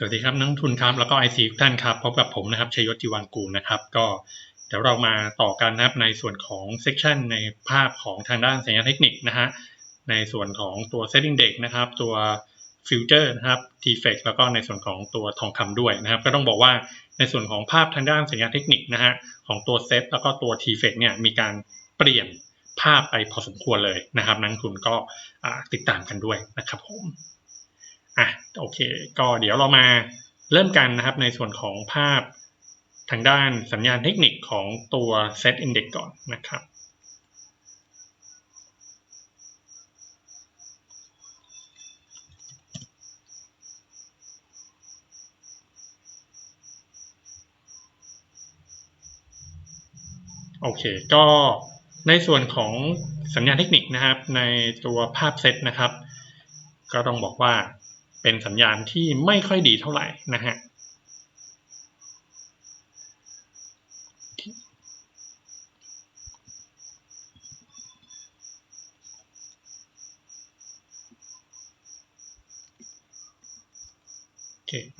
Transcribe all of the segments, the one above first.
สวัสดีครับนักทุนครับแล้วก็ไอซีทุกท่านครับพบกับผมนะครับชัยยศจีวังกูลนะครับก็เดี๋ยวเรามาต่อกันนะครับในส่วนของเซสชันในภาพของทางด้านสัญญาณเทคนิคนะฮะในส่วนของตัว setting deck นะครับ ตัวฟิวเจอร์นะครับ t f e x แล้วก็ในส่วนของตัวทองคำด้วยนะครับ ก็ต้องบอกว่าในส่วนของภาพทางด้านสัญญาณเทคนิคนะฮะของตัวเซตแล้วก็ตัว t f e x เนี่ยมีการเปลี่ยนภาพไปพอสมควรเลยนะครับนักทุนก็ติดตามกันด้วยนะครับผม อะโอเค ก็เดี๋ยวเรามาเริ่มกันนะครับในส่วนของภาพทางด้านสัญญาณเทคนิคของตัว Set Index ก่อนนะครับ โอเค ก็ในส่วนของสัญญาณเทคนิคนะครับในตัวภาพเซตนะครับ ก็ต้องบอกว่า เป็นสัญญาณที่ไม่ค่อยดีเท่าไหร่นะฮะ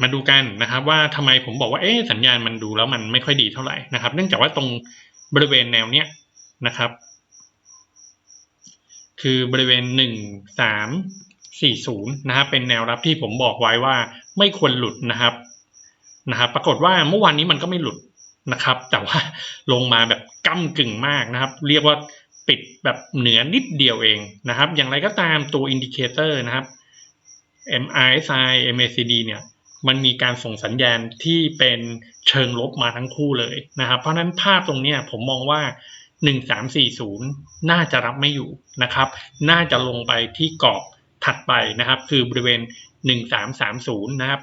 มาดูกันนะครับว่าทำไมผมบอกว่าเอ๊สัญญาณมันดูแล้วมันไม่ค่อยดีเท่าไหร่นะครับ เนื่องจากว่าตรงบริเวณแนวเนี้ยนะครับ คือบริเวณหนึ่งสาม สี่ศูนย์นะครับเป็นแนวรับที่ผมบอกไว้ว่าไม่ควรหลุดนะครับนะครับปรากฏว่าเมื่อวานนี้มันก็ไม่หลุดนะครับ แต่ว่าลงมาแบบก้ากึ่งมากนะครับ เรียกว่าปิดแบบเหนือนิดเดียวเองนะครับ อย่างไรก็ตามตัวอินดิเคเตอร์นะครับ MRSI MACD เนี่ยมันมีการส่งสัญญาณที่เป็นเชิงลบมาทั้งคู่เลยนะครับ เพราะนั้นภาพตรงนี้ผมมองว่า 1340 น่าจะรับไม่อยู่นะครับ น่าจะลงไปที่กรอบ ถัดไปนะครับ คือบริเวณ 1330 นะครับ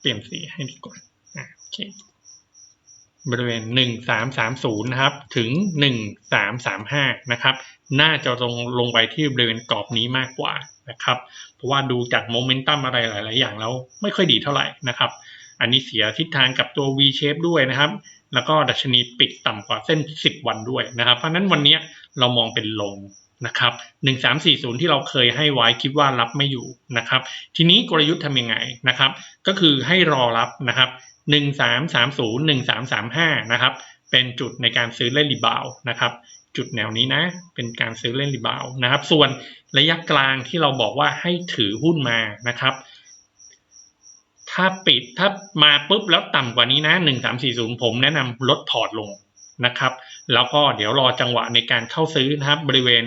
เปลี่ยนสีให้ดีกว่าโอเคบริเวณ 1330 นะครับ ถึง 1335 นะครับ น่าจะลงลงไปที่บริเวณกรอบนี้มากกว่านะครับ เพราะว่าดูจากโมเมนตัมอะไรหลาย ๆ อย่างแล้วไม่ค่อยดีเท่าไหร่นะครับ อันนี้เสียทิศทางกับตัว V shape ด้วยนะครับ แล้วก็ดัชนีปิดต่ำกว่าเส้น 10 วันด้วยนะครับ เพราะนั้นวันนี้เรามองเป็นลงนะครับ 1340 ที่เราเคยให้ไว้คิดว่ารับไม่อยู่นะครับ ทีนี้กลยุทธ์ทำยังไงนะครับ ก็คือให้รอรับนะครับหนึ่งสามสามศูนย์หนึ่งสามสามห้านะครับ เป็นจุดในการซื้อเล่นรีบาวนะครับจุดแนวนี้นะ เป็นการซื้อเล่นรีบาวนะครับ ส่วนระยะกลางที่เราบอกว่าให้ถือหุ้นมานะครับ ถ้าปิดถ้ามาปุ๊บแล้วต่ำกว่านี้นะหนึ่งสามสี่ศูนย์ผมแนะนำลดพอร์ตลงนะครับ แล้วก็เดี๋ยวรอจังหวะในการเข้าซื้อนะครับ บริเวณ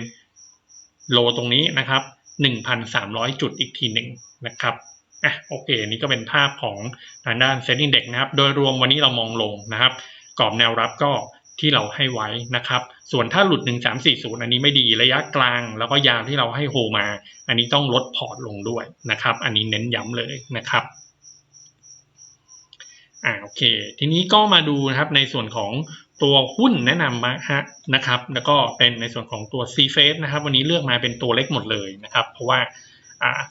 โลตรงนี้นะครับหนึ่งพันสามร้อยจุดอีกทีหนึ่งนะครับอะโอเคนี่ก็เป็นภาพของทางด้านเซ็นดิ้งเด็กนะครับ โดยรวมวันนี้เรามองลงนะครับ กรอบแนวรับก็ที่เราให้ไว้นะครับ ส่วนถ้าหลุด 1340 อันนี้ไม่ดีระยะกลาง แล้วก็ยาวที่เราให้โฮมา อันนี้ต้องลดพอร์ตลงด้วยนะครับ อันนี้เน้นย้ำเลยนะครับ อ่าโอเค ทีนี้ก็มาดูนะครับในส่วนของตัวหุ้นแนะนำมาฮะนะครับ แล้วก็เป็นในส่วนของตัว C Face นะครับ วันนี้เลือกมาเป็นตัวเล็กหมดเลยนะครับ เพราะว่า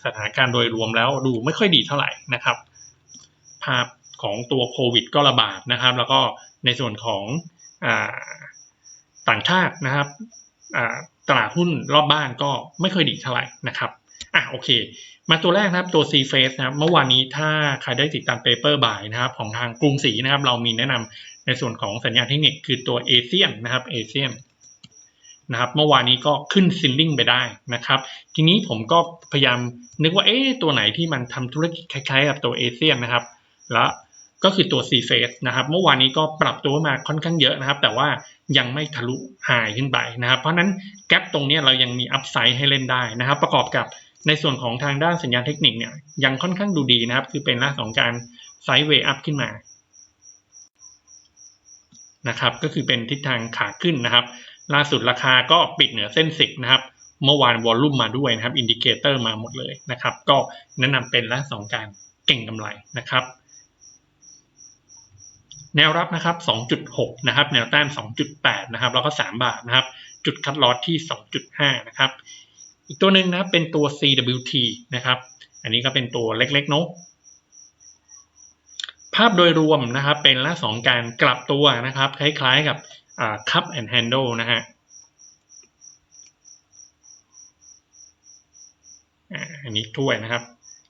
สถานการณ์โดยรวมแล้วดูไม่ค่อยดีเท่าไหร่นะครับ ภาพของตัวโควิดก็ระบาดนะครับ แล้วก็ในส่วนของอต่างชาตินะครับตลาดหุ้นรอบบ้านก็ไม่ค่อยดีเท่าไหร่นะครับ อะโอเค มาตัวแรกนะครับตัว C Face นะครับเมื่อวานนี้ถ้าใครได้ติดตามเปเปอร์บายนะครับของทางกรุงศรีนะครับเรามีแนะนำในส่วนของสัญญาณเทคนิคคือตัวเอเชียนนะครับเอเชียนนะครับเมื่อวานนี้ก็ขึ้นซิลลิ่งไปได้นะครับ ทีนี้ผมก็พยายามนึกว่าเอ๊ะตัวไหนที่มันทำธุรกิจคล้ายๆกับตัวเอเชียนนะครับ แล้วก็คือตัว C Face นะครับ เมื่อวานนี้ก็ปรับตัวมาค่อนข้างเยอะนะครับ แต่ว่ายังไม่ทะลุหายขึ้นไปนะครับ เพราะนั้นแกลบตรงนี้เรายังมีอัพไซด์ให้เล่นได้นะครับ ประกอบกับ ในส่วนของทางด้านสัญญาณเทคนิคเนี่ยยังค่อนข้างดูดีนะครับ คือเป็นลักษณะของการไซด์เวย์อัพขึ้นมานะครับก็คือเป็นทิศทางขาขึ้นนะครับ ล่าสุดราคาก็ปิดเหนือเส้นสิบนะครับ เมื่อวานวอลลุ่มมาด้วยนะครับอินดิเคเตอร์มาหมดเลยนะครับ ก็แนะนำเป็นละสองการเก่งกำไรนะครับแนวรับนะครับ 2.6 นะครับ แนวต้าน 2.8 นะครับ แล้วก็ 3 บาทนะครับ จุดคัดลอสที่ 2.5 นะครับ อีกตัวหนึ่งนะเป็นตัว CWT นะครับ อันนี้ก็เป็นตัวเล็กๆเนาะภาพโดยรวมนะครับเป็นละสองการกลับตัวนะครับ คล้ายๆกับ cup and handle นะฮะอันนี้ถ้วยนะครับ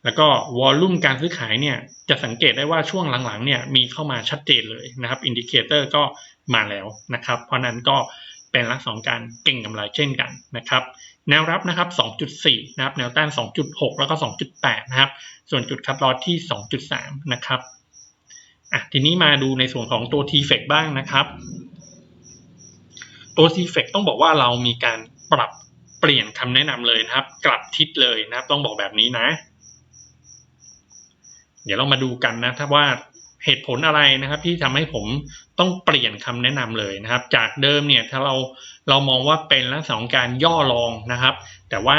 แล้วก็วอลลุ่มการซื้อขายเนี่ยจะสังเกตได้ว่าช่วงหลังๆเนี่ยมีเข้ามาชัดเจนเลยนะครับอินดิเคเตอร์ก็มาแล้วนะครับ เพราะนั้นก็เป็นลักษณะของการเก่งกำไรเช่นกันนะครับ แนวรับนะครับ 2.4 นะครับ แนวต้าน 2.6 แล้วก็ 2.8 นะครับ ส่วนจุดคัดลอสที่ 2.3 นะครับ อะ ทีนี้มาดูในส่วนของตัว t f e c บ้างนะครับ ตัว t f e c ต้องบอกว่าเรามีการปรับเปลี่ยนคำแนะนำเลยนะครับ กลับทิศเลยนะครับ ต้องบอกแบบนี้นะ เดี๋ยวเรามาดูกันนะ ถ้าว่า เหตุผลอะไรนะครับ ที่ทำให้ผมต้องเปลี่ยนคำแนะนำเลยนะครับ จากเดิมเนี่ยถ้าเราเรามองว่าเป็นลักษณะของการย่อลองนะครับ แต่ว่า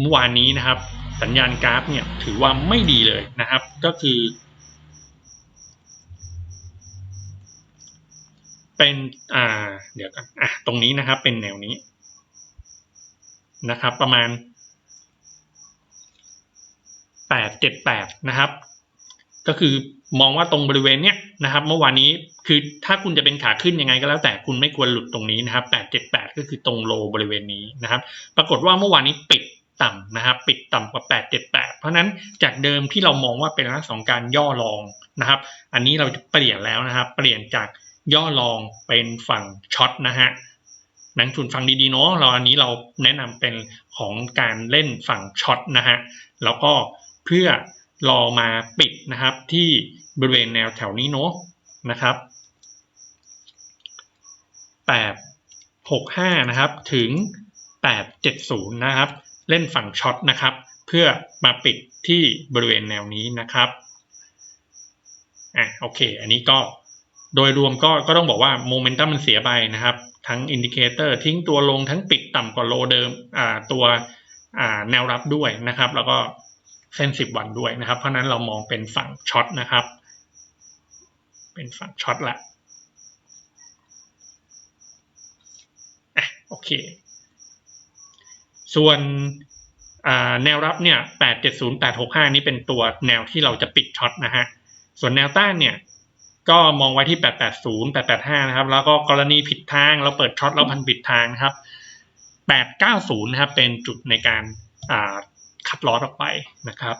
เมื่อวานนี้นะครับ สัญญาณกราฟเนี่ยถือว่าไม่ดีเลยนะครับ ก็คือ เป็นอ่าเดี๋ยวกันอะตรงนี้นะครับ เป็นแนวนี้นะครับ ประมาณแปดเจ็ดแปดนะครับ ก็คือมองว่าตรงบริเวณเนี้ยนะครับเมื่อวานนี้คือถ้าคุณจะเป็นขาขึ้นยังไงก็แล้วแต่คุณไม่ควรหลุดตรงนี้นะครับแปดเจ็ดแปดก็คือตรงโลบริเวณนี้นะครับ ปรากฏว่าเมื่อวานนี้ปิดต่ำนะครับ ปิดต่ำกว่าแปดเพราะนั้นจากเดิมที่เรามองว่าเป็นลักษณะของการย่อลองนะครับ อันนี้เราจะเปลี่ยนแล้วนะครับ เปลี่ยนจากย่อลองเป็นฝั่งช็อตนะฮะนักทุนฟังดีๆเนาะเราอันนี้เราแนะนำเป็นของการเล่นฝั่งช็อตนะฮะแล้วก็เพื่อ รอมาปิดนะครับที่บริเวณแนวแถวนี้เนาะนะครับ865นะครับถึง 870นะครับเล่นฝั่งช็อตนะครับเพื่อมาปิดที่บริเวณแนวนี้นะครับอะโอเค อันนี้ก็โดยรวมก็ก็ต้องบอกว่าโมเมนตัมมันเสียไปนะครับ ทั้งอินดิเคเตอร์ทิ้งตัวลงทั้งปิดต่ำกว่าโลเดิมอ่าตัวอ่าแนวรับด้วยนะครับ แล้วก็ เส้นสิบวันด้วยนะครับ เพราะนั้นเรามองเป็นฝั่งช็อตนะครับ เป็นฝั่งช็อตละอะโอเค ส่วนแนวรับเนี่ยแปดเจ็ดศูนย์แปดหกห้านี้เป็นตัวแนวที่เราจะปิดช็อตนะฮะ ส่วนแนวต้านเนี่ยก็มองไว้ที่แปดแปดศูนะครับ แล้วก็กรณีผิดทาง เราเปิดช็อตแล้วพันปิดทางนะครับแปดเก้าศูนย์นะครับ เป็นจุดในการ คัดลอสออกไปนะครับ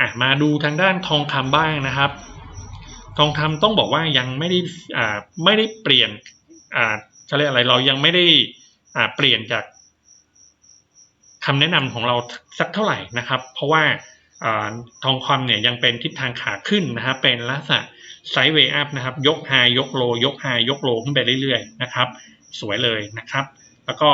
อะมาดูทางด้านทองคำบ้างนะครับ ทองคำต้องบอกว่ายังไม่ได้อ่าไม่ได้เปลี่ยนอ่าจะเรียกอะไรเรายังไม่ได้อ่าเปลี่ยนจากคำแนะนำของเราสักเท่าไหร่นะครับ เพราะว่าอทองคำเนี่ยยังเป็นทิศทางขาขึ้นนะครับเป็นลักษณะไซด์เวย์อัพนะครับ ยกไฮยกโล ยกไฮยกโลขึ้นไปเรื่อยๆนะครับ สวยเลยนะครับ แล้วก็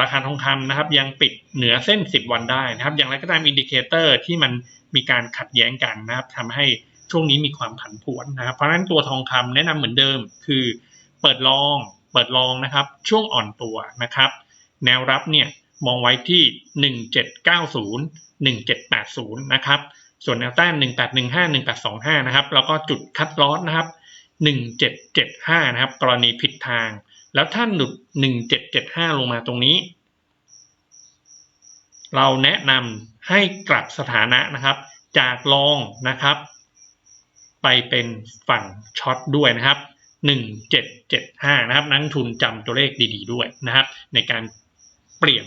ราคาทองคำนะครับ ยังปิดเหนือเส้น 10 วันได้นะครับ อย่างไรก็ตามอินดิเคเตอร์ที่มันมีการขัดแย้งกันนะครับทำให้ช่วงนี้มีความผันผวนนะครับ เพราะฉะนั้นตัวทองคำแนะนำเหมือนเดิม คือเปิดลอง เปิดลองนะครับ ช่วงอ่อนตัวนะครับ แนวรับเนี่ยมองไว้ที่ 1790 1780นะครับ ส่วนแนวต้าน 1815 1825นะครับ แล้วก็จุดคัดลอสนะครับ 1775นะครับ กรณีผิดทาง แล้วถ้าหลุด 1775 ลงมาตรงนี้ เราแนะนำให้กลับสถานะนะครับ จากลองนะครับ ไปเป็นฝั่งช็อตด้วยนะครับ 1775 นะครับ นักทุนจำตัวเลขดี ๆ ด้วยนะครับ ในการเปลี่ยน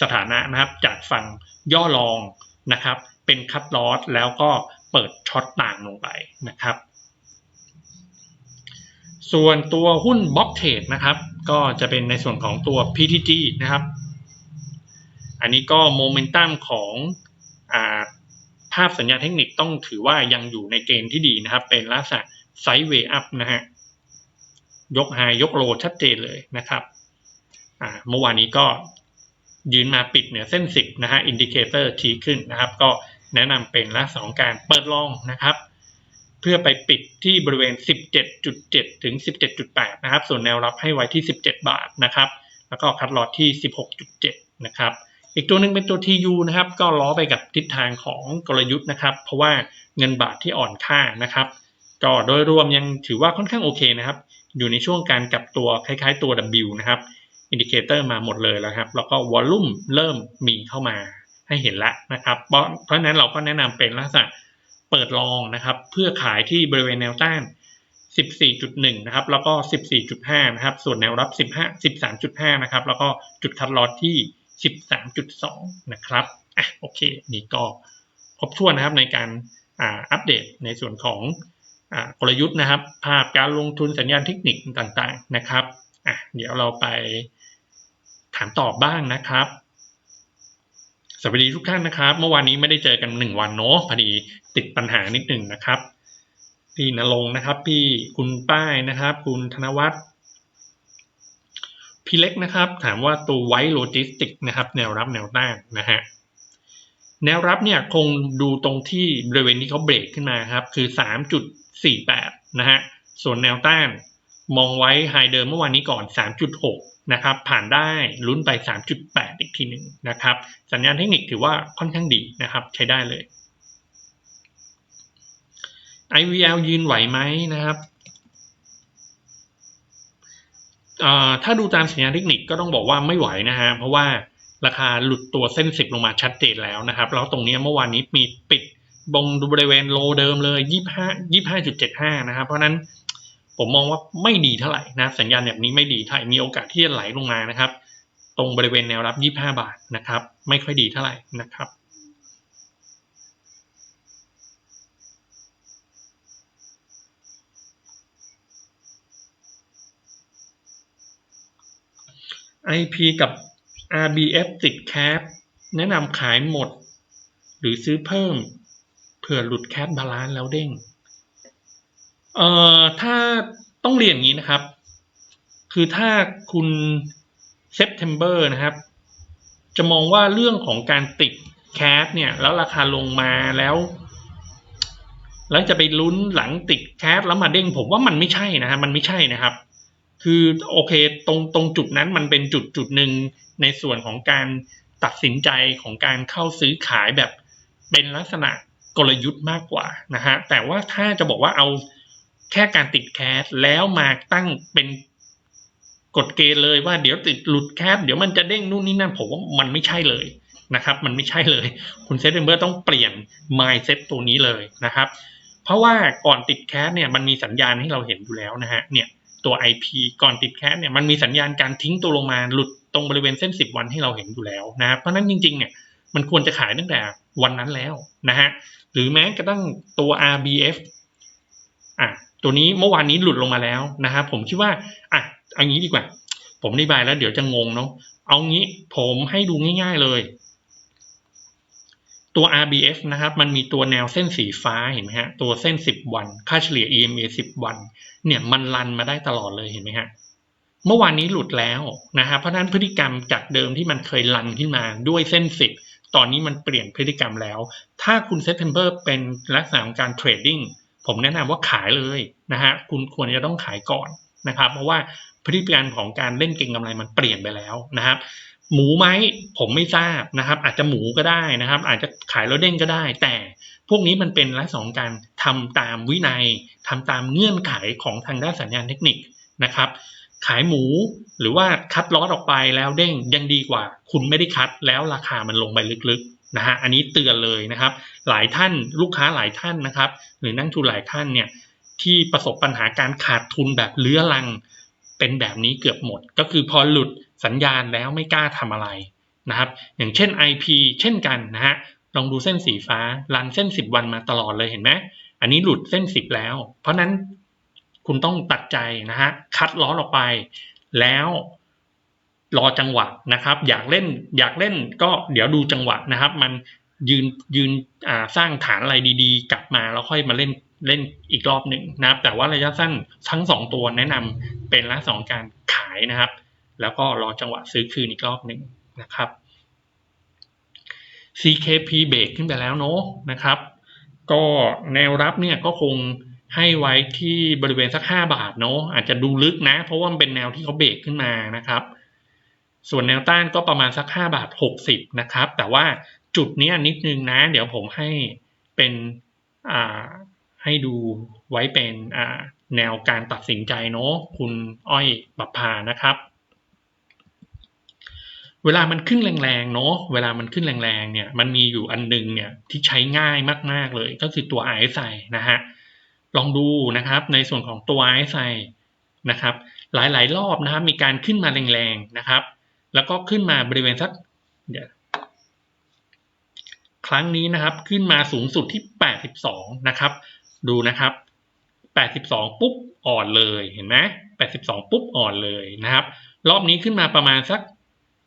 สถานะนะครับ จากฝั่งย่อลองนะครับ เป็นคัดลอสแล้วก็เปิดช็อตต่างลงไปนะครับ ส่วนตัวหุ้นบล็อกเทรดนะครับ ก็จะเป็นในส่วนของตัว PTG นะครับ อันนี้ก็โมเมนตัมของอภาพสัญญาณเทคนิคต้องถือว่ายังอยู่ในเกณฑ์ที่ดีนะครับ เป็นลักษณะไซด์เวย์อัพนะฮะยกไฮยกโลชัดเจนเลยนะครับเมื่อวานนี้ก็ยืนมาปิดเหนี่ยเส้น 10 นะฮะอินดิเคเตอร์ชี้ขึ้นนะครับ ก็แนะนำเป็นลักษณะของการเปิดลองนะครับ เพื่อไปปิดที่บริเวณ 17.7 ถึง 17.8 นะครับ ส่วนแนวรับให้ไว้ที่ 17 บาทนะครับ แล้วก็คัดลอตที่ 16.7 นะครับ อีกตัวหนึ่งเป็นตัว TU นะครับ ก็ล้อไปกับทิศทางของกลยุทธ์นะครับ เพราะว่าเงินบาทที่อ่อนค่านะครับ ก็โดยรวมยังถือว่าค่อนข้างโอเคนะครับ อยู่ในช่วงการกลับตัวคล้ายๆตัว W นะครับ อินดิเคเตอร์มาหมดเลยแล้วครับ แล้วก็วอลลุ่มเริ่มมีเข้ามาให้เห็นแล้วนะครับ เพราะเพราะฉะนั้นเราก็แนะนำเป็นลักษณะ เปิดลองนะครับ เพื่อขายที่บริเวณแนวต้าน 14.1 นะครับ แล้วก็ 14.5 นะครับ ส่วนแนวรับ 15 13.5 นะครับ แล้วก็จุดคัดลอสที่ 13.2 นะครับอะโอเค นี่ก็ครบถ้วนนะครับในการอ่าอัปเดตในส่วนของอ่ากลยุทธ์นะครับ ภาพการลงทุนสัญญาณเทคนิคต่างๆนะครับอะเดี๋ยวเราไปถามตอบบ้างนะครับ สวัสดีทุกท่านนะครับ เมื่อวานนี้ไม่ได้เจอกันหนึ่งวันเนาะพอดีติดปัญหานิดหนึ่งนะครับพี่นรงค์นะครับ พี่คุณป้ายนะครับ คุณธนวัฒน์พี่เล็กนะครับ ถามว่าตัวไวโลจิสติกนะครับ แนวรับแนวต้านนะฮะแนวรับเนี่ยคงดูตรงที่บริเวณที่เขาเบรกขึ้นมาครับ คือ 3.48 นะฮะส่วนแนวต้านมองไว้ไฮเดิมเมื่อวานนี้ก่อน 3.6 นะครับผ่านได้ลุ้นไป 3.8 อีกทีหนึ่งนะครับ สัญญาณเทคนิคถือว่าค่อนข้างดีนะครับ ใช้ได้เลย IVL ยืนไหวไหมนะครับถ้าดูตามสัญญาณเทคนิคก็ต้องบอกว่าไม่ไหวนะฮะเพราะว่าราคาหลุดตัวเส้นสิบลงมาชัดเจนแล้วนะครับ แล้วตรงนี้เมื่อวานนี้มีปิดบงบริเวณโลเดิมเลยยี่ห้ายี่ห้าจุดเจ็ดห้านะครับ เพราะนั้น ผมมองว่าไม่ดีเท่าไหร่นะสัญญาณแบบนี้ไม่ดีเท่าไหร่มีโอกาสที่จะไหลลงมานะครับ ตรงบริเวณแนวรับยี่ห้าบาทนะครับ ไม่ค่อยดีเท่าไหร่นะครับ IP กับ RBF ติดแคปแนะนำขายหมด หรือซื้อเพิ่มเผื่อหลุดแคปบาลานซ์แล้วเด้ง เอ่อถ้าต้องเรียนอย่างนี้นะครับ คือถ้าคุณ September นะครับ จะมองว่าเรื่องของการติดแคสเนี่ยแล้วราคาลงมาแล้ว แล้วจะไปลุ้นหลังติดแคสแล้วมาเด้งผมว่ามันไม่ใช่นะฮะมันไม่ใช่นะครับ คือโอเคตรงตรงจุดนั้นมันเป็นจุดจุดหนึ่งในส่วนของการตัดสินใจของการเข้าซื้อขายแบบเป็นลักษณะกลยุทธ์มากกว่านะฮะแต่ว่าถ้าจะบอกว่าเอา แค่การติดแคสแล้วมาตั้งเป็นกฎเกณฑ์เลยว่าเดี๋ยวติดหลุดแคสเดี๋ยวมันจะเด้งนู่นนี่นั่นผมว่ามันไม่ใช่เลยนะครับ มันไม่ใช่เลย คุณเซตเบอร์ต้องเปลี่ยน mindset ตัวนี้เลยนะครับ เพราะว่าก่อนติดแคสเนี่ยมันมีสัญญาณให้เราเห็นอยู่แล้วนะฮะเนี่ยตัว IP ก่อนติดแคสเนี่ยมันมีสัญญาณการทิ้งตัวลงมาหลุดตรงบริเวณเส้น 10 วันให้เราเห็นอยู่แล้วนะครับเพราะนั้นจริงๆเนี่ยมันควรจะขายตั้งแต่วันนั้นแล้วนะฮะหรือแม้กระทั่งตัว RBF อะตัวนี้เมื่อวานนี้หลุดลงมาแล้วนะครับผมคิดว่าอะเอางี้ดีกว่า ผมอธิบายแล้วเดี๋ยวจะงงเนาะเอางี้ผมให้ดูง่าย ๆเลย ตัว RBF นะครับ มันมีตัวแนวเส้นสีฟ้าเห็นไหมฮะตัวเส้น 10 วัน ค่าเฉลี่ย EMA 10 วัน เนี่ยมันรันมาได้ตลอดเลยเห็นไหมฮะเมื่อวานนี้หลุดแล้วนะครับเพราะนั้นพฤติกรรมจากเดิมที่มันเคยรันขึ้นมาด้วยเส้นสิบตอนนี้มันเปลี่ยนพฤติกรรมแล้ว ถ้าคุณเซตเทมเบอร์เป็นลักษณะของการเทรดดิ้ง ผมแนะนำว่าขายเลยนะฮะคุณควรจะต้องขายก่อนนะครับ เพราะว่าพฤติกรรมของการเล่นเก็งกำไรมันเปลี่ยนไปแล้วนะครับ หมูไหมผมไม่ทราบนะครับ อาจจะหมูก็ได้นะครับ อาจจะขายแล้วเด้งก็ได้ แต่พวกนี้มันเป็นลักษณะของการทำตามวินัยทำตามเงื่อนไขของทางด้านสัญญาณเทคนิคนะครับขายหมูหรือว่าคัดลอสออกไปแล้วเด้งยังดีกว่า คุณไม่ได้คัดแล้วราคามันลงไปลึกๆ นะฮะอันนี้เตือนเลยนะครับ หลายท่านลูกค้าหลายท่านนะครับ หรือนักทุนหลายท่านเนี่ยที่ประสบปัญหาการขาดทุนแบบเลื้อรัง เป็นแบบนี้เกือบหมด ก็คือพอหลุดสัญญาณแล้วไม่กล้าทำอะไรนะครับ อย่างเช่น IP เช่นกันนะฮะลองดูเส้นสีฟ้ารันเส้นสิบวันมาตลอดเลยเห็นไหมอันนี้หลุดเส้นสิบแล้ว เพราะนั้นคุณต้องตัดใจนะฮะคัดล้อออกไป แล้ว รอจังหวะนะครับ อยากเล่นอยากเล่นก็เดี๋ยวดูจังหวะนะครับ มันยืนยืนสร้างฐานอะไรดีๆ กลับมาแล้วค่อยมาเล่นเล่นอีกรอบหนึ่งนะครับ แต่ว่าระยะสั้นทั้งสองตัวแนะนำเป็นละสองการขายนะครับ แล้วก็รอจังหวะซื้อคืนอีกรอบหนึ่งนะครับ CKP เบรกขึ้นไปแล้วเนาะนะครับ ก็แนวรับเนี่ยก็คงให้ไว้ที่บริเวณสักห้าบาทเนาะอาจจะดูลึกนะ เพราะว่ามันเป็นแนวที่เขาเบรกขึ้นมานะครับ ส่วนแนวต้านก็ประมาณสักห้าบาทหกสิบนะครับ แต่ว่าจุดนี้นิดนึงนะ เดี๋ยวผมให้เป็นให้ดูไว้เป็นแนวการตัดสินใจเนาะคุณอ้อยบัพพานะครับ เวลามันขึ้นแรงๆเนาะเวลามันขึ้นแรงๆเนี่ยมันมีอยู่อันนึงเนี่ยที่ใช้ง่ายมากๆเลย ก็คือตัว RSI นะฮะลองดูนะครับในส่วนของตัว RSI นะครับหลายๆ รอบนะครับมีการขึ้นมาแรงๆนะครับ แล้วก็ขึ้นมาบริเวณสักครั้งนี้นะครับขึ้นมาสูงสุดที่ 82 นะครับ ดูนะครับ 82 ปุ๊บอ่อนเลยเห็นไหม82 ปุ๊บอ่อนเลยนะครับ รอบนี้ขึ้นมาประมาณสัก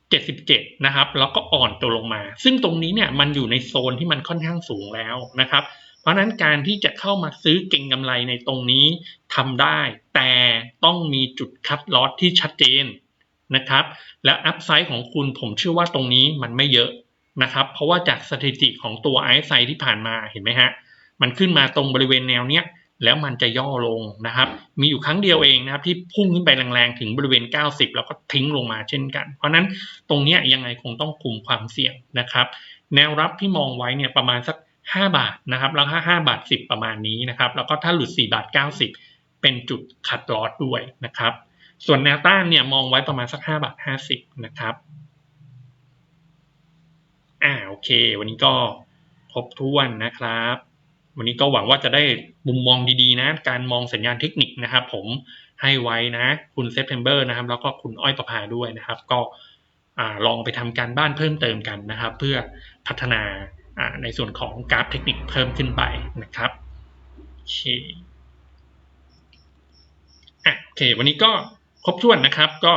77 นะครับ แล้วก็อ่อนตัวลงมา ซึ่งตรงนี้เนี่ยมันอยู่ในโซนที่มันค่อนข้างสูงแล้วนะครับ เพราะนั้นการที่จะเข้ามาซื้อเก็งกำไรในตรงนี้ทำได้ แต่ต้องมีจุดคัดลอสที่ชัดเจน นะครับ และอัพไซด์ของคุณผมเชื่อว่าตรงนี้มันไม่เยอะนะครับ เพราะว่าจากสถิติของตัว RSI ที่ผ่านมาเห็นไหมฮะ มันขึ้นมาตรงบริเวณแนวเนี้ยแล้วมันจะย่อลงนะครับ มีอยู่ครั้งเดียวเองนะครับ ที่พุ่งขึ้นไปแรงๆ ถึงบริเวณ 90 แล้วก็ทิ้งลงมาเช่นกัน เพราะนั้นตรงนี้ยังไงคงต้องคุมความเสี่ยงนะครับ แนวรับที่มองไว้เนี่ยประมาณสัก 5 บาทนะครับแล้วถ้า5บาท 10 ประมาณนี้นะครับ แล้วก็ถ้าหลุด 4 บาท 90 เป็นจุดคัดลอสด้วยนะครับ ส่วนแนวต้านเนี่ยมองไว้ประมาณสัก5บาท50 นะครับ อ่าโอเค วันนี้ก็ครบถ้วนนะครับ วันนี้ก็หวังว่าจะได้มุมมองดีๆนะ การมองสัญญาณเทคนิคนะครับ ผมให้ไว้นะคุณเซปเทมเบอร์นะครับ แล้วก็คุณอ้อยประภาด้วยนะครับ ก็อลองไปทำการบ้านเพิ่มเติมกันนะครับ เพื่อพัฒนาอ่าในส่วนของกราฟเทคนิคเพิ่มขึ้นไปนะครับโอเคอะโอเค วันนี้ก็ ครบถ้วนนะครับ ก็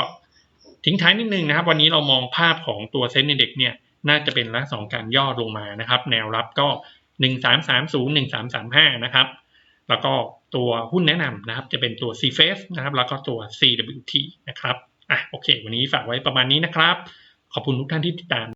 ทิ้งท้ายนิดนึงนะครับ วันนี้เรามองภาพของตัวเซ็นเด็กเนี่ยน่าจะเป็นลักษณะของการย่อลงมานะครับ แนวรับก็หนึ่งสามสามศูนย์หนึ่งสามสามห้านะครับ แล้วก็ตัวหุ้นแนะนำนะครับจะเป็นตัว c f a c e นะครับ แล้วก็ตัว CWT นะครับอะโอเค วันนี้ฝากไว้ประมาณนี้นะครับ ขอบคุณทุกท่านที่ติดตาม